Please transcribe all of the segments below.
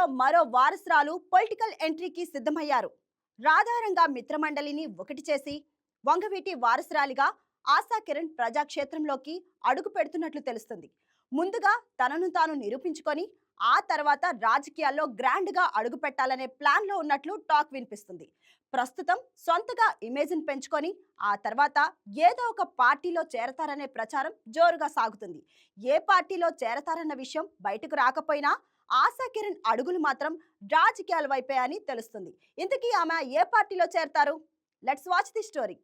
రాజకీయాల్లో మరో వారసురాలు పొలిటికల్ ఎంట్రీకి సిద్ధమయ్యారు. రాధారంగా మిత్రమండలిని ఒకటి చేసి వంగవీటి వారసురాలిగా ఆశా కిరణ్ ప్రజాక్షేత్రంలోకి అడుగు పెడుతున్నట్లు తెలుస్తుంది. ముందుగా తనను తాను నిరూపించుకొని ఆ తర్వాత రాజకీయాల్లో గ్రాండ్గా అడుగు పెట్టాలనే ప్లాన్లో ఉన్నట్లు టాక్ వినిపిస్తుంది. ప్రస్తుతం సొంతగా ఇమేజ్ని పెంచుకొని ఆ తర్వాత ఏదో ఒక పార్టీలో చేరతారనే ప్రచారం జోరుగా సాగుతుంది. ఏ పార్టీలో చేరతారన్న విషయం బయటకు రాకపోయినా ఆశా కిరణ్ అడుగులు మాత్రం రాజకీయాల వైపే అని తెలుస్తుంది. ఇంతకీ ఆమె ఏ పార్టీలో చేరతారు? లెట్స్ వాచ్ ది స్టోరీ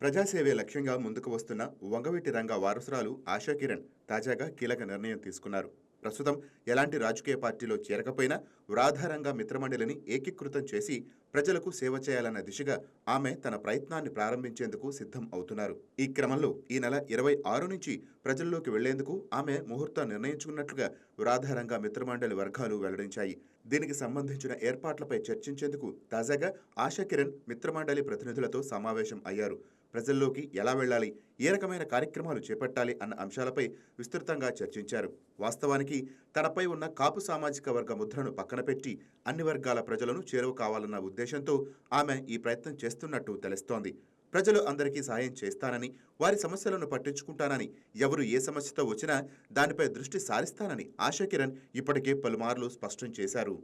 ప్రజాసేవే లక్ష్యంగా ముందుకు వస్తున్న వంగవీటి రంగ వారసురాలు ఆశా కిరణ్ తాజాగా కీలక నిర్ణయం తీసుకున్నారు. ప్రస్తుతం ఎలాంటి రాజకీయ పార్టీలో చేరకపోయినా వ్రాధారంగా మిత్రమండలిని ఏకీకృతం చేసి ప్రజలకు సేవ చేయాలన్న దిశగా ఆమె తన ప్రయత్నాన్ని ప్రారంభించేందుకు సిద్ధం అవుతున్నారు. ఈ క్రమంలో ఈ నెల ఇరవై ఆరు నుంచి ప్రజల్లోకి వెళ్ళేందుకు ఆమె ముహూర్తం నిర్ణయించుకున్నట్లుగా వ్రాధారంగా మిత్రమండలి వర్గాలు వెల్లడించాయి. దీనికి సంబంధించిన ఏర్పాట్లపై చర్చించేందుకు తాజాగా ఆశా కిరణ్ మిత్రమండలి ప్రతినిధులతో సమావేశం అయ్యారు. ప్రజల్లోకి ఎలా వెళ్ళాలి? ఏ రకమైన కార్యక్రమాలు చేపట్టాలి? అన్న అంశాలపై విస్తృతంగా చర్చించారు. వాస్తవానికి తనపై ఉన్న కాపు సామాజిక వర్గ ముద్రను పక్కన పెట్టి అన్ని వర్గాల ప్రజలను చేరువ కావాలన్న ఉద్దేశంతో ఆమె ఈ ప్రయత్నం చేస్తున్నట్టు తెలుస్తోంది. ప్రజలు అందరికీ సాయం చేస్తానని వారి సమస్యలను పట్టించుకుంటానని ఎవరు ఏ సమస్యతో వచ్చినా దానిపై దృష్టి సారిస్తానని ఆశా కిరణ్ ఇప్పటికే పలుమార్లు స్పష్టం చేశారు.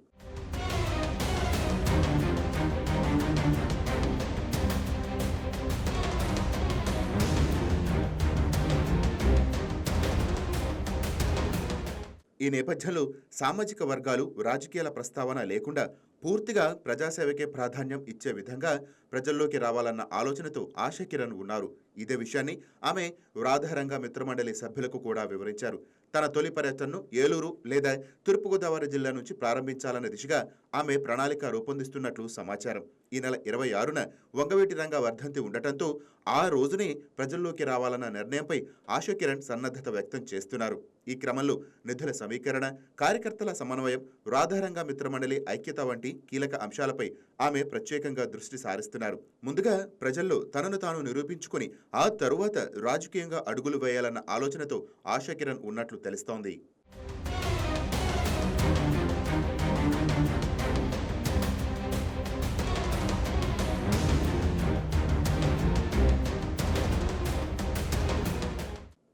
ఈ నేపథ్యంలో సామాజిక వర్గాలు రాజకీయాల ప్రస్తావన లేకుండా పూర్తిగా ప్రజాసేవకే ప్రాధాన్యం ఇచ్చే విధంగా ప్రజల్లోకి రావాలన్న ఆలోచనతో ఆశా కిరణ్ ఉన్నారు. ఇదే విషయాన్ని ఆమె రాధారంగ మిత్రమండలి సభ్యులకు కూడా వివరించారు. తన తొలి పర్యటనను ఏలూరు లేదా తూర్పుగోదావరి జిల్లా నుంచి ప్రారంభించాలన్న దిశగా ఆమె ప్రణాళిక రూపొందిస్తున్నట్లు సమాచారం. ఈ నెల ఇరవై ఆరున వంగవీటి రంగ వర్ధంతి ఉండటంతో ఆ రోజునే ప్రజల్లోకి రావాలన్న నిర్ణయంపై ఆశా కిరణ్ సన్నద్ధత వ్యక్తం చేస్తున్నారు. ఈ క్రమంలో నిధుల సమీకరణ కార్యకర్తల సమన్వయం రాధారంగ మిత్రమండలి ఐక్యత వంటి కీలక అంశాలపై ఆమె ప్రత్యేకంగా దృష్టి సారిస్తున్నారు. ముందుగా ప్రజల్లో తనను తాను నిరూపించుకుని ఆ తరువాత రాజకీయంగా అడుగులు వేయాలన్న ఆలోచనతో ఆశా కిరణ్ ఉన్నట్లు తెలుస్తోంది.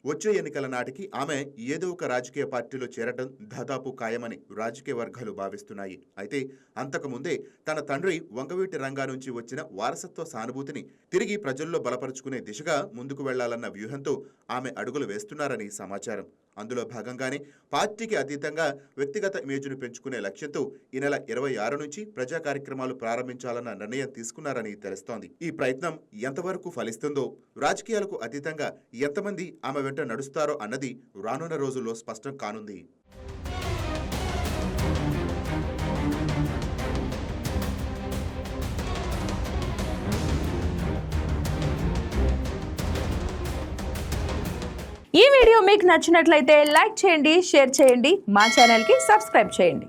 వచ్చే ఎన్నికల నాటికి ఆమె ఏదో ఒక రాజకీయ పార్టీలో చేరటం దాదాపు ఖాయమని రాజకీయ వర్గాలు భావిస్తున్నాయి. అయితే అంతకుముందే తన తండ్రి వంగవీటి రంగా నుంచి వచ్చిన వారసత్వ సానుభూతిని తిరిగి ప్రజల్లో బలపరుచుకునే దిశగా ముందుకు వెళ్ళాలన్న వ్యూహంతో ఆమె అడుగులు వేస్తున్నారని సమాచారం. అందులో భాగంగానే పార్టీకి అతీతంగా వ్యక్తిగత ఇమేజ్ను పెంచుకునే లక్ష్యంతో ఈ నెల ఇరవై ఆరు నుంచి ప్రజా కార్యక్రమాలు ప్రారంభించాలన్న నిర్ణయం తీసుకున్నారని తెలుస్తోంది. ఈ ప్రయత్నం ఎంతవరకు ఫలిస్తుందో రాజకీయాలకు అతీతంగా ఎంతమంది ఆమె వెంట వెంట నడుస్తారో అన్నది రానున్న రోజుల్లో స్పష్టం కానుంది. ఈ వీడియో మీకు నచ్చినట్లయితే లైక్ చేయండి షేర్ చేయండి మా ఛానల్కి సబ్స్క్రైబ్ చేయండి.